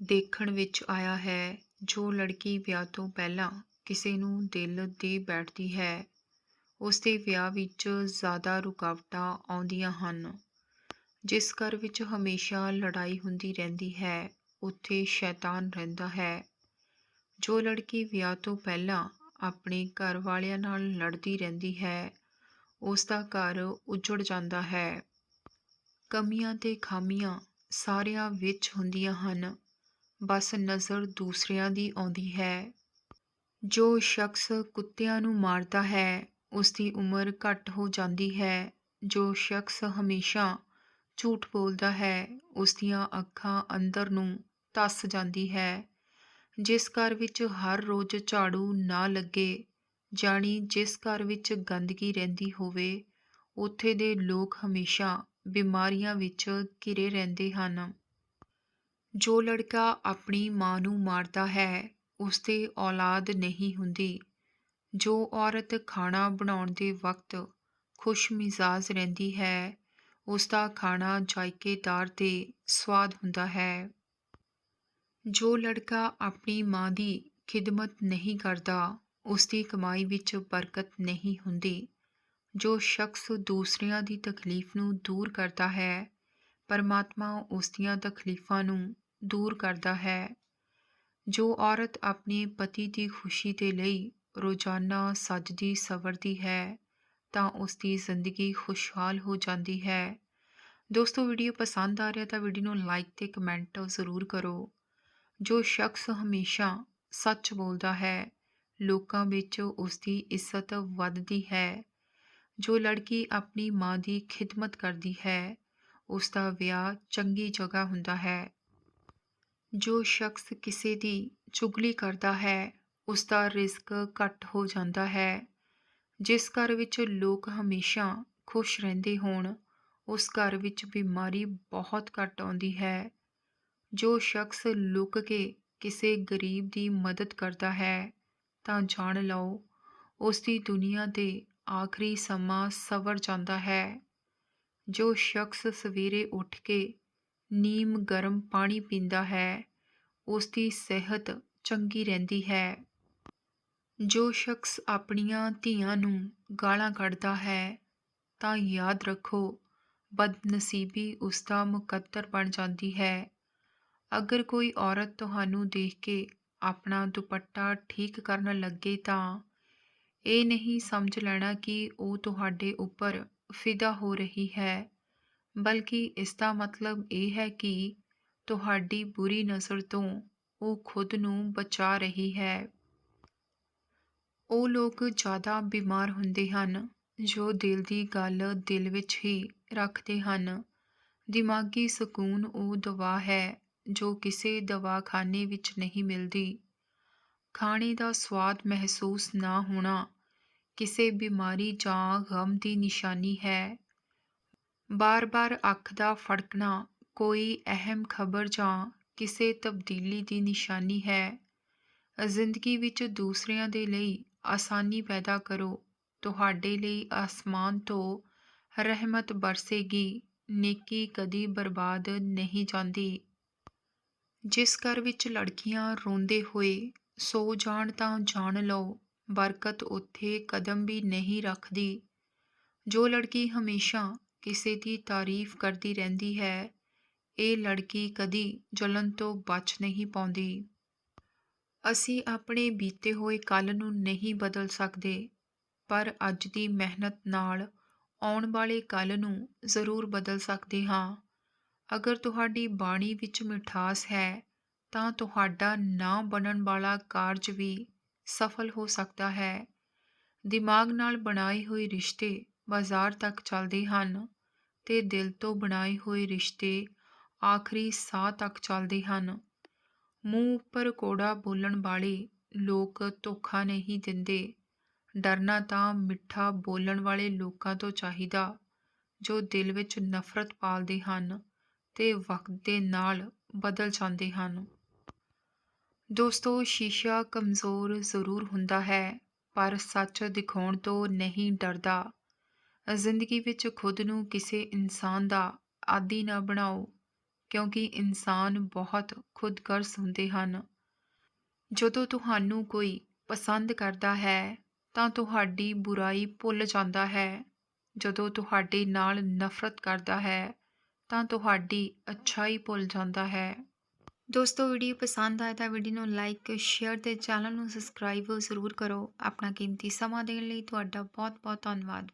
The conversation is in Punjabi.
ਦੇਖਣ ਵਿੱਚ ਆਇਆ ਹੈ, ਜੋ ਲੜਕੀ ਵਿਆਹ ਤੋਂ ਪਹਿਲਾਂ ਕਿਸੇ ਨੂੰ ਦਿਲ ਦੇ ਬੈਠਦੀ ਹੈ। ਉਸ ਦੇ ਵਿਆਹ ਵਿੱਚ ਜ਼ਿਆਦਾ ਰੁਕਾਵਟਾਂ ਆਉਂਦੀਆਂ ਹਨ, ਜਿਸ ਘਰ ਵਿੱਚ ਹਮੇਸ਼ਾ ਲੜਾਈ ਹੁੰਦੀ ਰਹਿੰਦੀ ਹੈ, ਉੱਥੇ ਸ਼ੈਤਾਨ ਰਹਿੰਦਾ ਹੈ। ਜੋ ਲੜਕੀ ਵਿਆਹ ਤੋਂ ਪਹਿਲਾਂ ਆਪਣੇ ਘਰ ਵਾਲਿਆਂ ਨਾਲ ਲੜਦੀ ਰਹਿੰਦੀ ਹੈ ਉਸ ਦਾ ਘਰ ਉਜੜ ਜਾਂਦਾ ਹੈ। ਕਮੀਆਂ ਤੇ ਖਾਮੀਆਂ ਸਾਰਿਆਂ ਵਿੱਚ ਹੁੰਦੀਆਂ ਹਨ। ਬਸ ਨਜ਼ਰ ਦੂਸਰਿਆਂ ਦੀ ਆਉਂਦੀ ਹੈ। ਜੋ ਸ਼ਖਸ ਕੁੱਤਿਆਂ ਨੂੰ ਮਾਰਦਾ ਹੈ ਉਸ ਦੀ ਉਮਰ ਘੱਟ ਹੋ ਜਾਂਦੀ ਹੈ। ਜੋ ਸ਼ਖਸ ਹਮੇਸ਼ਾ ਝੂਠ ਬੋਲਦਾ ਹੈ ਉਸ ਦੀਆਂ ਅੱਖਾਂ ਅੰਦਰ ਨੂੰ ਤਸ ਜਾਂਦੀ ਹੈ। ਜਿਸ ਘਰ ਵਿੱਚ ਹਰ ਰੋਜ਼ ਝਾੜੂ ਨਾ ਲੱਗੇ, ਜਾਣੀ ਜਿਸ ਘਰ ਵਿੱਚ ਗੰਦਗੀ ਰਹਿੰਦੀ ਹੋਵੇ, ਉੱਥੇ ਦੇ ਲੋਕ ਹਮੇਸ਼ਾ ਬਿਮਾਰੀਆਂ ਵਿੱਚ ਘਿਰੇ ਰਹਿੰਦੇ ਹਨ। ਜੋ ਲੜਕਾ ਆਪਣੀ ਮਾਂ ਨੂੰ ਮਾਰਦਾ ਹੈ ਉਸ 'ਤੇ ਔਲਾਦ ਨਹੀਂ ਹੁੰਦੀ। ਜੋ ਔਰਤ ਖਾਣਾ ਬਣਾਉਣ ਦੇ ਵਕਤ ਖੁਸ਼ ਮਿਜ਼ਾਜ ਰਹਿੰਦੀ ਹੈ ਉਸ ਦਾ ਖਾਣਾ ਜਾਇਕੇਦਾਰ ਤੇ ਸਵਾਦ ਹੁੰਦਾ ਹੈ। ਜੋ ਲੜਕਾ ਆਪਣੀ ਮਾਂ ਦੀ ਖਿਦਮਤ ਨਹੀਂ ਕਰਦਾ ਉਸ ਦੀ ਕਮਾਈ ਵਿੱਚ ਬਰਕਤ ਨਹੀਂ ਹੁੰਦੀ। ਜੋ ਸ਼ਖਸ ਦੂਸਰਿਆਂ ਦੀ ਤਕਲੀਫ ਨੂੰ ਦੂਰ ਕਰਦਾ ਹੈ, ਪਰਮਾਤਮਾ ਉਸ ਦੀਆਂ ਤਕਲੀਫਾਂ ਨੂੰ ਦੂਰ ਕਰਦਾ ਹੈ। ਜੋ ਔਰਤ ਆਪਣੇ ਪਤੀ ਦੀ ਖੁਸ਼ੀ ਦੇ ਲਈ ਰੋਜ਼ਾਨਾ ਸੱਜਦੀ ਸਵਰਦੀ ਹੈ, ਤਾਂ ਉਸ ਦੀ ਜ਼ਿੰਦਗੀ ਖੁਸ਼ਹਾਲ ਹੋ ਜਾਂਦੀ ਹੈ। ਦੋਸਤੋ, ਵੀਡੀਓ ਪਸੰਦ ਆ ਰਿਹਾ ਤਾਂ ਵੀਡੀਓ ਨੂੰ ਲਾਈਕ ਤੇ ਕਮੈਂਟ ਜ਼ਰੂਰ ਕਰੋ। ਜੋ ਸ਼ਖਸ ਹਮੇਸ਼ਾ ਸੱਚ ਬੋਲਦਾ ਹੈ, ਲੋਕਾਂ ਵਿੱਚ ਉਸ ਦੀ ਇੱਜ਼ਤ ਵੱਧਦੀ ਹੈ। ਜੋ ਲੜਕੀ ਆਪਣੀ ਮਾਂ ਦੀ ਖਿਦਮਤ ਕਰਦੀ ਹੈ ਉਸ ਦਾ ਵਿਆਹ ਚੰਗੀ ਜਗ੍ਹਾ ਹੁੰਦਾ ਹੈ। ਜੋ ਸ਼ਖਸ ਕਿਸੇ ਦੀ ਚੁਗਲੀ ਕਰਦਾ ਹੈ ਉਸ ਦਾ ਰਿਜ਼ਕ ਘੱਟ ਹੋ ਜਾਂਦਾ ਹੈ। ਜਿਸ ਘਰ ਵਿੱਚ ਲੋਕ ਹਮੇਸ਼ਾ ਖੁਸ਼ ਰਹਿੰਦੇ ਹੋਣ, ਉਸ ਘਰ ਵਿੱਚ ਬਿਮਾਰੀ ਬਹੁਤ ਘੱਟ ਆਉਂਦੀ ਹੈ। ਜੋ ਸ਼ਖਸ ਲੁਕ ਕੇ ਕਿਸੇ ਗਰੀਬ ਦੀ ਮਦਦ ਕਰਦਾ ਹੈ, ਤਾਂ ਜਾਣ ਲਓ ਉਸ ਦੀ ਦੁਨੀਆ ਦੇ ਆਖਰੀ ਸਮਾਂ ਸਵਰ ਜਾਂਦਾ ਹੈ। ਜੋ ਸ਼ਖਸ ਸਵੇਰੇ ਉੱਠ ਕੇ ਨੀਮ ਗਰਮ ਪਾਣੀ ਪੀਂਦਾ ਹੈ। ਉਸ ਦੀ ਸਿਹਤ ਚੰਗੀ ਰਹਿੰਦੀ ਹੈ। ਜੋ ਸ਼ਖਸ ਆਪਣੀਆਂ ਧੀਆਂ ਨੂੰ ਗਾਲਾਂ ਕੱਢਦਾ ਹੈ, ਤਾਂ ਯਾਦ ਰੱਖੋ, ਬਦਨਸੀਬੀ ਉਸ ਦਾ ਮੁਕੱਦਰ ਬਣ ਜਾਂਦੀ ਹੈ। ਅਗਰ ਕੋਈ ਔਰਤ ਤੁਹਾਨੂੰ ਦੇਖ ਕੇ ਆਪਣਾ ਦੁਪੱਟਾ ਠੀਕ ਕਰਨ ਲੱਗੇ ਤਾਂ ਇਹ ਨਹੀਂ ਸਮਝ ਲੈਣਾ ਕਿ ਉਹ ਤੁਹਾਡੇ ਉੱਪਰ ਫਿਦਾ ਹੋ ਰਹੀ ਹੈ। ਬਲਕਿ ਇਸ ਦਾ ਮਤਲਬ ਇਹ ਹੈ ਕਿ ਤੁਹਾਡੀ ਬੁਰੀ ਨਜ਼ਰ ਤੋਂ ਉਹ ਖੁਦ ਨੂੰ ਬਚਾ ਰਹੀ ਹੈ। ਉਹ ਲੋਕ ਜ਼ਿਆਦਾ ਬਿਮਾਰ ਹੁੰਦੇ ਹਨ, ਜੋ ਦਿਲ ਦੀ ਗੱਲ ਦਿਲ ਵਿੱਚ ਹੀ ਰੱਖਦੇ ਹਨ। ਦਿਮਾਗੀ ਸਕੂਨ ਉਹ ਦਵਾ ਹੈ, ਜੋ ਕਿਸੇ ਦਵਾਖਾਨੇ ਵਿੱਚ ਨਹੀਂ ਮਿਲਦੀ। ਖਾਣੇ ਦਾ ਸਵਾਦ ਮਹਿਸੂਸ ਨਾ ਹੋਣਾ ਕਿਸੇ ਬਿਮਾਰੀ ਜਾਂ ਗਮ ਦੀ ਨਿਸ਼ਾਨੀ ਹੈ। ਬਾਰ-ਬਾਰ ਅੱਖ ਦਾ ਫੜਕਣਾ ਕੋਈ ਅਹਿਮ ਖਬਰ ਜਾਂ ਕਿਸੇ ਤਬਦੀਲੀ ਦੀ ਨਿਸ਼ਾਨੀ ਹੈ। ਜ਼ਿੰਦਗੀ ਵਿੱਚ ਦੂਸਰਿਆਂ ਦੇ ਲਈ ਆਸਾਨੀ ਪੈਦਾ ਕਰੋ। ਤੁਹਾਡੇ ਲਈ ਆਸਮਾਨ ਤੋਂ ਰਹਿਮਤ ਬਰਸੇਗੀ। ਨੇਕੀ ਕਦੀ ਬਰਬਾਦ ਨਹੀਂ ਜਾਂਦੀ। ਜਿਸ ਘਰ ਵਿੱਚ ਲੜਕੀਆਂ ਰੋਂਦੇ ਹੋਏ ਸੋ ਜਾਣ ਤਾਂ ਜਾਣ ਲਓ, ਬਰਕਤ ਉੱਥੇ ਕਦਮ ਵੀ ਨਹੀਂ ਰੱਖਦੀ। ਜੋ ਲੜਕੀ ਹਮੇਸ਼ਾ ਕਿਸੇ ਦੀ ਤਾਰੀਫ ਕਰਦੀ ਰਹਿੰਦੀ ਹੈ। ਇਹ ਲੜਕੀ ਕਦੀ ਜਲਨ ਤੋਂ ਬਚ ਨਹੀਂ ਪਾਉਂਦੀ। ਅਸੀਂ ਆਪਣੇ ਬੀਤੇ ਹੋਏ ਕੱਲ ਨੂੰ ਨਹੀਂ ਬਦਲ ਸਕਦੇ, ਪਰ ਅੱਜ ਦੀ ਮਿਹਨਤ ਨਾਲ ਆਉਣ ਵਾਲੇ ਕੱਲ ਨੂੰ ਜ਼ਰੂਰ ਬਦਲ ਸਕਦੇ ਹਾਂ। ਅਗਰ ਤੁਹਾਡੀ ਬਾਣੀ ਵਿੱਚ ਮਿਠਾਸ ਹੈ, ਤਾਂ ਤੁਹਾਡਾ ਨਾ ਬਣਨ ਵਾਲਾ ਕਾਰਜ ਵੀ ਸਫਲ ਹੋ ਸਕਦਾ ਹੈ। ਦਿਮਾਗ ਨਾਲ ਬਣਾਏ ਹੋਏ ਰਿਸ਼ਤੇ ਬਾਜ਼ਾਰ ਤੱਕ ਚੱਲਦੇ ਹਨ। ਤੇ ਦਿਲ ਤੋਂ ਬਣਾਏ ਹੋਏ ਰਿਸ਼ਤੇ ਆਖਰੀ ਸਾਹ ਤੱਕ ਚੱਲਦੇ ਹਨ। ਮੂੰਹ ਉੱਪਰ ਕੋੜਾ ਬੋਲਣ ਵਾਲੇ ਲੋਕ ਧੋਖਾ ਨਹੀਂ ਦਿੰਦੇ। ਡਰਨਾ ਤਾਂ ਮਿੱਠਾ ਬੋਲਣ ਵਾਲੇ ਲੋਕਾਂ ਤੋਂ ਚਾਹੀਦਾ, ਜੋ ਦਿਲ ਵਿੱਚ ਨਫ਼ਰਤ ਪਾਲਦੇ ਹਨ ਤੇ ਵਕਤ ਦੇ ਨਾਲ ਬਦਲ ਜਾਂਦੇ ਹਨ। ਦੋਸਤੋ, ਸ਼ੀਸ਼ਾ ਕਮਜ਼ੋਰ ਜ਼ਰੂਰ ਹੁੰਦਾ ਹੈ, ਪਰ ਸੱਚ ਦਿਖਾਉਣ ਤੋਂ ਨਹੀਂ ਡਰਦਾ। ਜ਼ਿੰਦਗੀ ਵਿੱਚ ਖੁਦ ਨੂੰ ਕਿਸੇ ਇਨਸਾਨ ਦਾ ਆਦੀ ਨਾ ਬਣਾਓ, ਕਿਉਂਕਿ ਇਨਸਾਨ ਬਹੁਤ ਖੁਦਗਰਜ਼ ਹੁੰਦੇ ਹਨ। ਜਦੋਂ ਤੁਹਾਨੂੰ ਕੋਈ ਪਸੰਦ ਕਰਦਾ ਹੈ, ਤਾਂ ਤੁਹਾਡੀ ਬੁਰਾਈ ਭੁੱਲ ਜਾਂਦਾ ਹੈ। ਜਦੋਂ ਤੁਹਾਡੇ ਨਾਲ ਨਫ਼ਰਤ ਕਰਦਾ ਹੈ, ਤਾਂ ਤੁਹਾਡੀ ਅੱਛਾਈ ਭੁੱਲ ਜਾਂਦਾ ਹੈ। ਦੋਸਤੋ, ਵੀਡੀਓ ਪਸੰਦ ਆਏ ਤਾਂ ਵੀਡੀਓ ਨੂੰ ਲਾਈਕ, ਸ਼ੇਅਰ ਤੇ ਚੈਨਲ ਨੂੰ ਸਬਸਕ੍ਰਾਈਬ ਜ਼ਰੂਰ ਕਰੋ। ਆਪਣਾ ਕੀਮਤੀ ਸਮਾਂ ਦੇਣ ਲਈ ਤੁਹਾਡਾ ਬਹੁਤ ਬਹੁਤ ਧੰਨਵਾਦ।